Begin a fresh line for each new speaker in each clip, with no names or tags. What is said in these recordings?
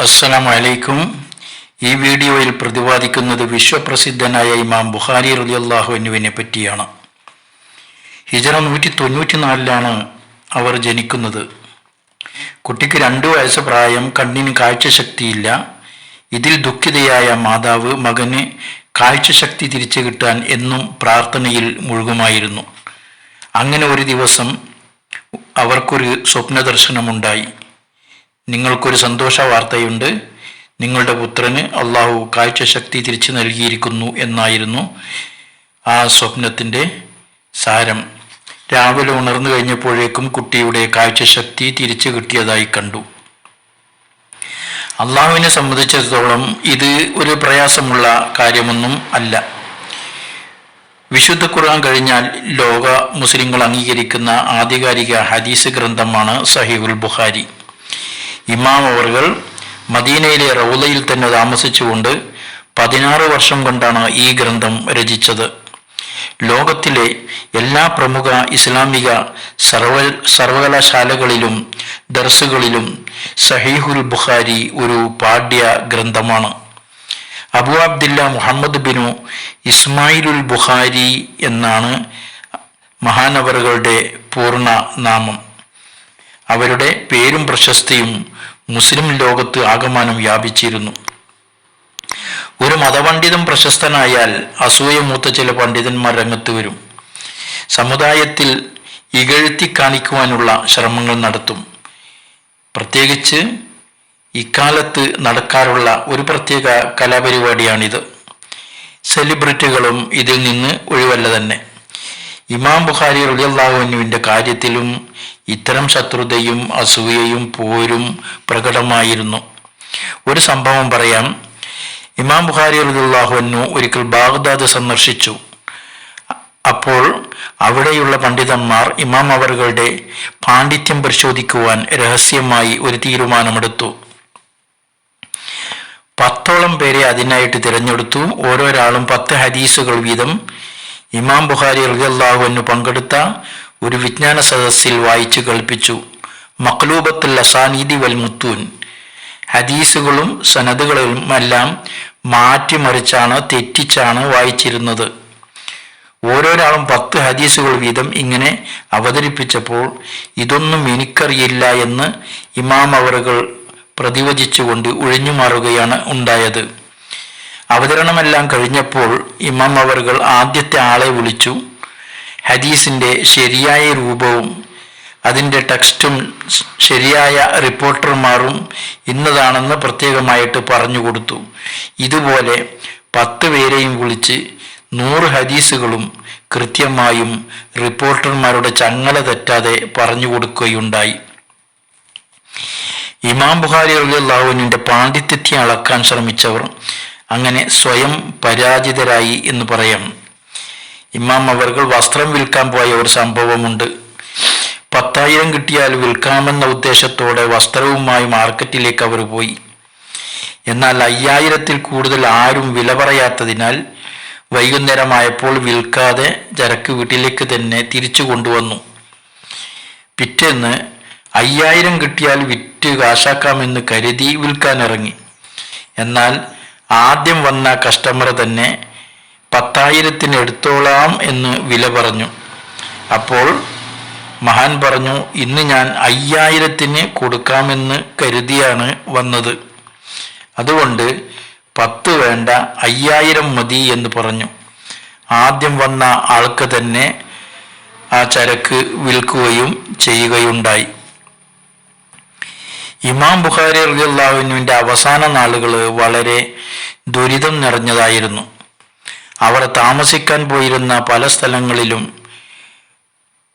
അസ്സലാം വലൈക്കും ഈ വീഡിയോയിൽ പ്രതിപാദിക്കുന്നത് വിശ്വപ്രസിദ്ധനായ ഇമാം ബുഖാരി റലിയല്ലാഹുവിനുവിനെ പറ്റിയാണ്. ഹിജറ നൂറ്റി തൊണ്ണൂറ്റിനാലിലാണ് അവർ ജനിക്കുന്നത്. കുട്ടിക്ക് രണ്ടു വയസ്സ് പ്രായം കണ്ണിന് കാഴ്ചശക്തിയില്ല. ഇതിൽ ദുഃഖിതയായ മാതാവ് മകന് കാഴ്ചശക്തി തിരിച്ചു കിട്ടാൻ എന്നും പ്രാർത്ഥനയിൽ മുഴുകുമായിരുന്നു. അങ്ങനെ ഒരു ദിവസം അവർക്കൊരു സ്വപ്നദർശനമുണ്ടായി. നിങ്ങൾക്കൊരു സന്തോഷ വാർത്തയുണ്ട് നിങ്ങളുടെ പുത്രന് അള്ളാഹു കാഴ്ചശക്തി തിരിച്ചു നൽകിയിരിക്കുന്നു എന്നായിരുന്നു ആ സ്വപ്നത്തിന്റെ സാരം. രാവിലെ ഉണർന്നു കഴിഞ്ഞപ്പോഴേക്കും കുട്ടിയുടെ കാഴ്ചശക്തി തിരിച്ചു കിട്ടിയതായി കണ്ടു. അള്ളാഹുവിനെ സംബന്ധിച്ചിടത്തോളം ഇത് ഒരു പ്രയാസമുള്ള കാര്യമൊന്നും അല്ല. വിശുദ്ധ ഖുർആൻ കഴിഞ്ഞാൽ ലോക മുസ്ലിങ്ങൾ അംഗീകരിക്കുന്ന ആധികാരിക ഹദീസ് ഗ്രന്ഥമാണ് സഹീബുൽ ബുഖാരി. ഇമാം അവർകൾ മദീനയിലെ റൗലയിൽ തന്നെ താമസിച്ചുകൊണ്ട് പതിനാറ് വർഷം കൊണ്ടാണ് ഈ ഗ്രന്ഥം രചിച്ചത്. ലോകത്തിലെ എല്ലാ പ്രമുഖ ഇസ്ലാമിക സർവ സർവകലാശാലകളിലും ദർസുകളിലും സഹീഹുൽ ബുഖാരി ഒരു പാഠ്യ ഗ്രന്ഥമാണ്. അബു അബ്ദില്ല മുഹമ്മദ് ബിനു ഇസ്മായിലുൽ ബുഖാരി എന്നാണ് മഹാനവറുകളുടെ പൂർണ നാമം. അവരുടെ പേരും പ്രശസ്തിയും മുസ്ലിം ലോകത്ത് ആകമാനം വ്യാപിച്ചിരുന്നു. ഒരു മതപണ്ഡിതം പ്രശസ്തനായാൽ അസൂയ മൂത്ത ചില പണ്ഡിതന്മാർ രംഗത്ത് വരും. സമുദായത്തിൽ ഇകഴ്ത്തി കാണിക്കുവാനുള്ള ശ്രമങ്ങൾ നടത്തും. പ്രത്യേകിച്ച് ഇക്കാലത്ത് നടക്കാറുള്ള ഒരു പ്രത്യേക കലാപരിപാടിയാണിത്. സെലിബ്രിറ്റികളും ഇതിൽ നിന്ന് ഒഴിവല്ല തന്നെ. ഇമാം ബുഖാരി റബിയല്ലാഹുവിന്റെ കാര്യത്തിലും ഇത്തരം ശത്രുതയും അസൂയയും പോരും പ്രകടമായിരുന്നു. ഒരു സംഭവം പറയാം. ഇമാം ബുഖാരി റബിയല്ലാഹുവിനു ഒരിക്കൽ ബാഗ്ദാദ് സന്ദർശിച്ചു. അപ്പോൾ അവിടെയുള്ള പണ്ഡിതന്മാർ ഇമാം അവറുകളുടെ പാണ്ഡിത്യം പരിശോധിക്കുവാൻ രഹസ്യമായി ഒരു തീരുമാനമെടുത്തു. പത്തോളം പേരെ അതിനായിട്ട് തിരഞ്ഞെടുത്തു. ഓരോരാളും പത്ത് ഹദീസുകൾ വീതം ഇമാം ബുഖാരി റളിയല്ലാഹുവിന് പങ്കെടുത്ത ഒരു വിജ്ഞാന സദസ്സിൽ വായിച്ചു കേൾപ്പിച്ചു. മക്ലൂബത്തുൽ അസാനീതി വൽ മുത്തൂൻ. ഹദീസുകളും സനദുകളും എല്ലാം മാറ്റിമറിച്ചാണ് തെറ്റിച്ചാണ് വായിച്ചിരുന്നത്. ഓരോരാളും പത്ത് ഹദീസുകൾ വീതം ഇങ്ങനെ അവതരിപ്പിച്ചപ്പോൾ ഇതൊന്നും എനിക്കറിയില്ല എന്ന് ഇമാം അവറുകൾ പ്രതിവചിച്ചുകൊണ്ട് ഒഴിഞ്ഞു മാറുകയാണ് ഉണ്ടായത്. അവതരണമെല്ലാം കഴിഞ്ഞപ്പോൾ ഇമാം അവറുകൾ ആദ്യത്തെ ആളെ വിളിച്ചു. ഹദീസിന്റെ ശരിയായ രൂപവും അതിന്റെ ടെക്സ്റ്റും ശരിയായ റിപ്പോർട്ടർമാരും ഇന്നതാണെന്ന് പ്രത്യേകമായിട്ട് പറഞ്ഞു കൊടുത്തു. ഇതുപോലെ പത്ത് പേരെയും വിളിച്ച് നൂറ് ഹദീസുകളും കൃത്യമായും റിപ്പോർട്ടർമാരുടെ ചങ്ങല തെറ്റാതെ പറഞ്ഞു കൊടുക്കുകയുണ്ടായി. ഇമാം ബുഖാരി അള്ളാഹുവിന്റെ പാണ്ഡിത്യത്തെ അളക്കാൻ ശ്രമിച്ചവർ അങ്ങനെ സ്വയം പരാജിതരായി എന്ന് പറയാം. ഇമാം അവർകൾ വസ്ത്രം വിൽക്കാൻ പോയ ഒരു സംഭവമുണ്ട്. പത്തായിരം കിട്ടിയാൽ വിൽക്കാമെന്ന ഉദ്ദേശത്തോടെ വസ്ത്രവുമായി മാർക്കറ്റിലേക്ക് അവർ പോയി. എന്നാൽ അയ്യായിരത്തിൽ കൂടുതൽ ആരും വില പറയാത്തതിനാൽ വൈകുന്നേരമായപ്പോൾ വിൽക്കാതെ ചരക്ക് വീട്ടിലേക്ക് തന്നെ തിരിച്ചു കൊണ്ടുവന്നു. പിറ്റേന്ന് അയ്യായിരം കിട്ടിയാൽ വിറ്റ് കാശാക്കാമെന്ന് കരുതി വിൽക്കാനിറങ്ങി. എന്നാൽ ആദ്യം വന്ന കസ്റ്റമർ തന്നെ പത്തായിരത്തിന് എടുത്തോളാം എന്ന് വില പറഞ്ഞു. അപ്പോൾ മഹാൻ പറഞ്ഞു ഇന്ന് ഞാൻ അയ്യായിരത്തിന് കൊടുക്കാമെന്ന് കരുതിയാണ് വന്നത്. അതുകൊണ്ട് പത്ത് വേണ്ട അയ്യായിരം മതി എന്ന് പറഞ്ഞു. ആദ്യം വന്ന ആൾക്ക് തന്നെ ആ ചരക്ക് വിൽക്കുകയും ചെയ്യുകയുണ്ടായി. ഇമാം ബുഖാരി റളിയല്ലാഹുവിന്റെ അവസാന നാളുകൾ വളരെ ദുരിതം നിറഞ്ഞതായിരുന്നു. അവർ താമസിക്കാൻ പോയിരുന്ന പല സ്ഥലങ്ങളിലും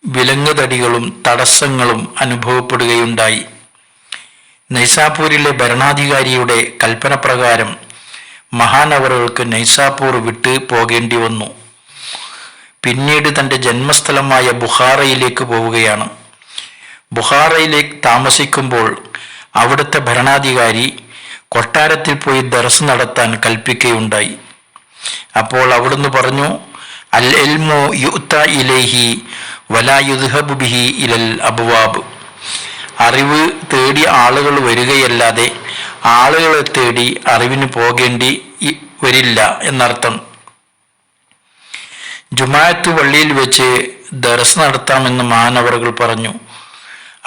വിലങ്ങുതടികളും തടസ്സങ്ങളും അനുഭവപ്പെടുകയുണ്ടായി. നൈസാപൂരിലെ ഭരണാധികാരിയുടെ കൽപ്പന പ്രകാരം മഹാനവറുകൾക്ക് നൈസാപൂർ വിട്ട് പോകേണ്ടി വന്നു. പിന്നീട് തന്റെ ജന്മസ്ഥലമായ ബുഹാറയിലേക്ക് പോവുകയാണ്. ബുഹാറയിലേക്ക് താമസിക്കുമ്പോൾ അവിടുത്തെ ഭരണാധികാരി കൊട്ടാരത്തിൽ പോയി ദർസ് നടത്താൻ കൽപ്പിക്കുകയുണ്ടായി. അപ്പോൾ അവിടുന്ന് പറഞ്ഞു അൽ എൽമു യുത്ത ഇലേഹി വലായുദ്ഹബ് ബിഹി ഇലൽ അബുവാബ്. അറിവ് തേടി ആളുകൾ വരികയല്ലാതെ ആളുകളെ തേടി അറിവിന് പോകേണ്ടി വരില്ല എന്നർത്ഥം. ജുമായത്ത് വള്ളിയിൽ വെച്ച് ദർസ് നടത്താമെന്ന് മാനവറുകൾ പറഞ്ഞു.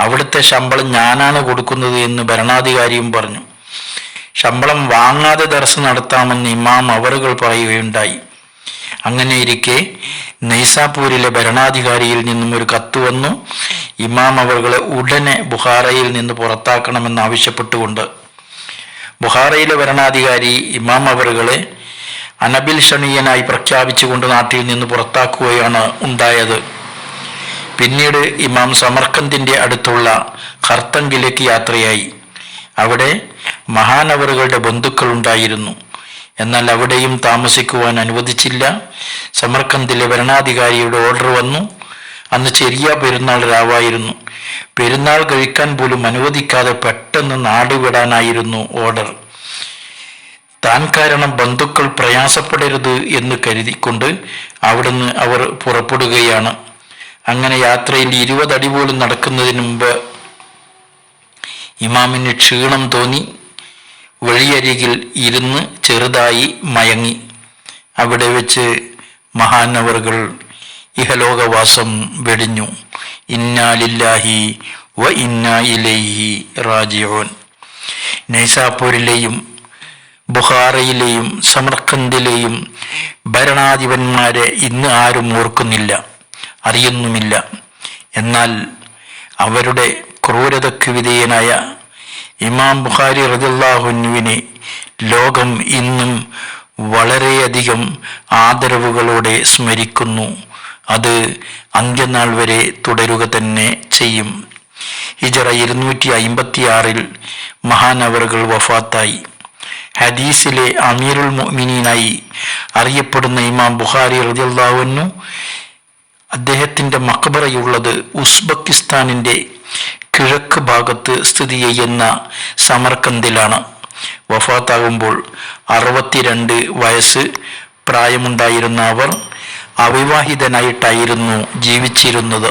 അവിടുത്തെ ശമ്പളം ഞാനാണ് കൊടുക്കുന്നത് എന്ന് ഭരണാധികാരിയും പറഞ്ഞു. ശമ്പളം വാങ്ങാതെ ദർസ് നടത്താമെന്ന് ഇമാം അവറുകൾ പറയുകയുണ്ടായി. അങ്ങനെ ഇരിക്കെ നൈസാപൂരിലെ ഭരണാധികാരിയിൽ നിന്നും ഒരു കത്ത് വന്നു. ഇമാം അവറുകളെ ഉടനെ ബുഹാറയിൽ നിന്ന് പുറത്താക്കണമെന്ന് ആവശ്യപ്പെട്ടുകൊണ്ട്. ബുഹാറയിലെ ഭരണാധികാരി ഇമാം അവറുകളെ അനബിൽ ഷണീയനായി പ്രഖ്യാപിച്ചുകൊണ്ട് നാട്ടിൽ നിന്ന് പുറത്താക്കുകയാണ് ഉണ്ടായത്. പിന്നീട് ഇമാം സമർക്കന്തിന്റെ അടുത്തുള്ള കർത്തങ്കിലേക്ക് യാത്രയായി. അവിടെ മഹാനവറുകളുടെ ബന്ധുക്കൾ ഉണ്ടായിരുന്നു എന്നാൽ അവിടെയും താമസിക്കുവാൻ അനുവദിച്ചില്ല. സമർക്കന്തിലെ ഭരണാധികാരിയുടെ ഓർഡർ വന്നു. അന്ന് ചെറിയ പെരുന്നാൾ രാവായിരുന്നു. പെരുന്നാൾ കഴിക്കാൻ പോലും അനുവദിക്കാതെ പെട്ടെന്ന് നാടുവിടാനായിരുന്നു ഓർഡർ താൻ കാരണം ബന്ധുക്കൾ പ്രയാസപ്പെടരുത് എന്ന് കരുതിക്കൊണ്ട് അവിടുന്ന് അവർ പുറപ്പെടുകയാണ്. അങ്ങനെ യാത്രയിൽ ഇരുപതടി പോലും നടക്കുന്നതിന് മുമ്പ് ഇമാമിന് ക്ഷീണം തോന്നി. വഴിയരികിൽ ഇരുന്ന് ചെറുതായി മയങ്ങി. അവിടെ വെച്ച് മഹാനവറുകൾ ഇഹലോകവാസം വെടിഞ്ഞു. ഇന്നാലില്ലാഹി വ ഇന്നാ ഇലൈഹി റാജിയോൻ നൈസാപൂരിലെയും ബുഹാറയിലെയും സമർക്കന്ദിലെയും ഭരണാധിപന്മാരെ ഇന്ന് ആരും ഓർക്കുന്നില്ല. അറിയുന്നുമില്ല. എന്നാൽ അവരുടെ ക്രൂരതയ്ക്ക് വിധേയനായ ഇമാം ബുഖാരി റജുല്ലാഹുനുവിനെ ലോകം ഇന്നും വളരെയധികം ആദരവുകളോടെ സ്മരിക്കുന്നു. അത് അന്ത്യനാൾ വരെ തുടരുക തന്നെ ചെയ്യും. ഹിജറ ഇരുന്നൂറ്റി അയിമ്പത്തിയാറിൽ മഹാനവറുകൾ വഫാത്തായി. ഹദീസിലെ അമീറുൽ മൊമിനീനായി അറിയപ്പെടുന്ന ഇമാം ബുഖാരി റദിയല്ലാവുന്നു അദ്ദേഹത്തിന്റെ മക്ബറയുള്ളത് ഉസ്ബക്കിസ്ഥാനിന്റെ കിഴക്ക് ഭാഗത്ത് സ്ഥിതി ചെയ്യുന്ന സമർക്കന്തിലാണ് വഫാത്താകുമ്പോൾ അറുപത്തിരണ്ട് വയസ്സ് പ്രായമുണ്ടായിരുന്ന അവർ അവിവാഹിതനായിട്ടായിരുന്നു ജീവിച്ചിരുന്നത്.